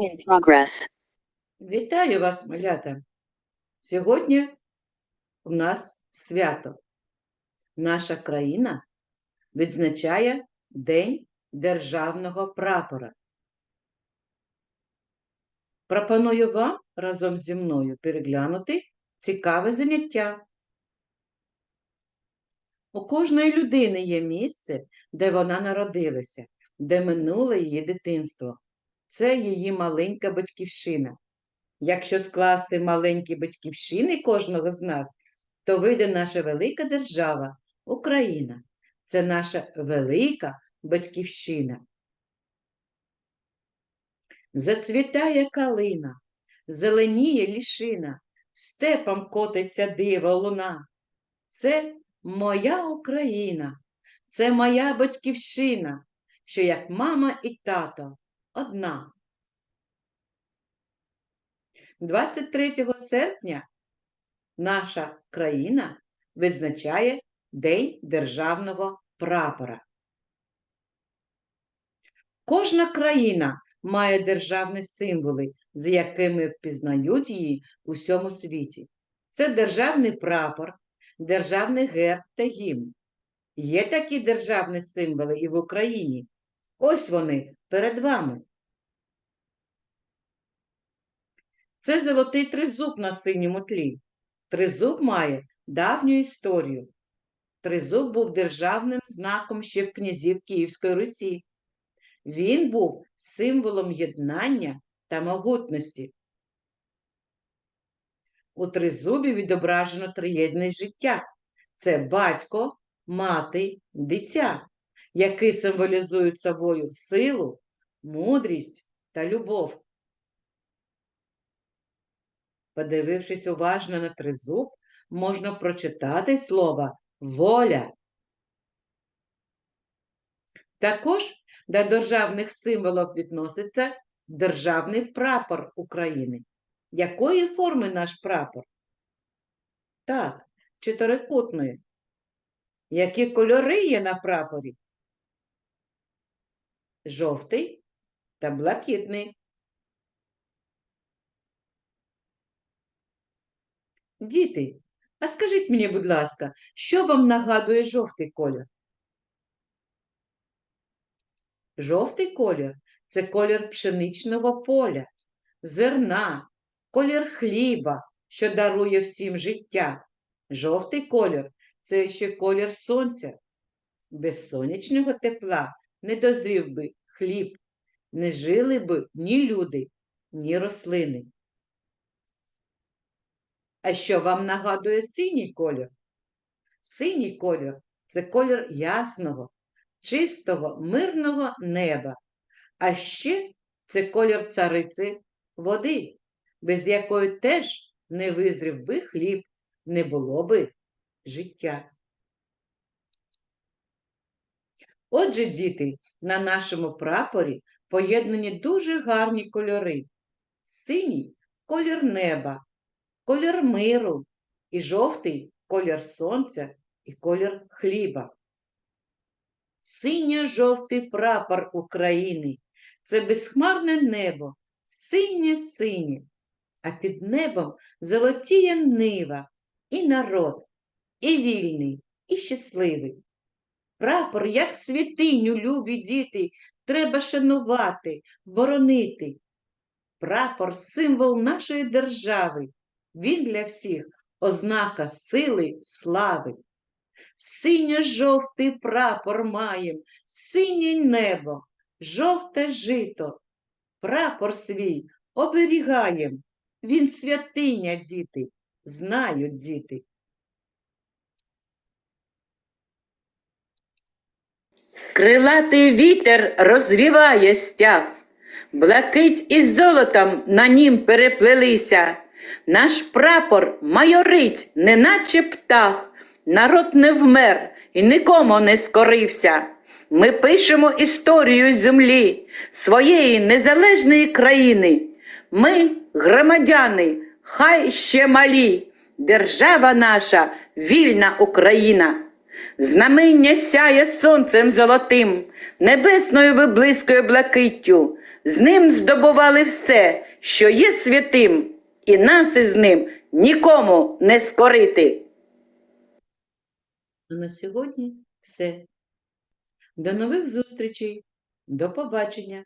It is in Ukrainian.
in progress. Вітаю вас, малята! Сьогодні у нас свято. Наша країна відзначає День Державного прапора. Пропоную вам разом зі мною переглянути цікаве заняття. У кожної людини є місце, де вона народилася, де минуле її дитинство. Це її маленька батьківщина. Якщо скласти маленькі батьківщини кожного з нас, то вийде наша велика держава Україна. Це наша велика батьківщина. Зацвітає калина, зеленіє лішина, степом котиться диво луна. Це моя Україна, це моя батьківщина, що як мама і тато одна. 23 серпня наша країна відзначає День державного прапора. Кожна країна має державні символи, з якими впізнають її у всьому світі. Це державний прапор, державний герб та гімн. Є такі державні символи і в Україні. Ось вони перед вами. Це золотий тризуб на синьому тлі. Тризуб має давню історію. Тризуб був державним знаком ще в князів Київської Русі. Він був символом єднання та могутності. У тризубі відображено триєдність життя. Це батько, мати, дитя, які символізують собою силу, мудрість та любов. Подивившись уважно на тризуб, можна прочитати слово воля. Також до державних символів відноситься державний прапор України. Якої форми наш прапор? Так, чотирикутної. Які кольори є на прапорі? Жовтий та блакитний. Діти, а скажіть мені, будь ласка, що вам нагадує жовтий колір? Жовтий колір це колір пшеничного поля, зерна, колір хліба, що дарує всім життя. Жовтий колір це ще колір сонця. Без сонячного тепла не дозрів би хліб, не жили би ні люди, ні рослини. А що вам нагадує синій колір? Синій колір це колір ясного, чистого, мирного неба. А ще це колір цариці води, без якої теж не визрів би хліб, не було би життя. Отже, діти, на нашому прапорі поєднані дуже гарні кольори. Синій колір неба, колір миру, і жовтий колір сонця і колір хліба. Синьо-жовтий прапор України це безхмарне небо, синє-синє, а під небом золотіє нива, і народ, і вільний, і щасливий. Прапор, як святиню, любі діти, треба шанувати, боронити. Прапор символ нашої держави. Він для всіх ознака сили, слави. Синьо-жовтий прапор маєм, синє небо, жовте жито. Прапор свій оберігаєм. Він святиня, діти, знають діти. Крилатий вітер розвіває стяг, блакить із золотом на нім переплелися. Наш прапор майорить, неначе птах, народ не вмер і нікому не скорився. Ми пишемо історію землі, своєї незалежної країни. Ми, громадяни, хай ще малі, держава наша, вільна Україна. Знамення сяє сонцем золотим, небесною виблискує блакиттю. з ним здобували все, що є святим, і нас із ним нікому не скорити. А на сьогодні все. До нових зустрічей. До побачення.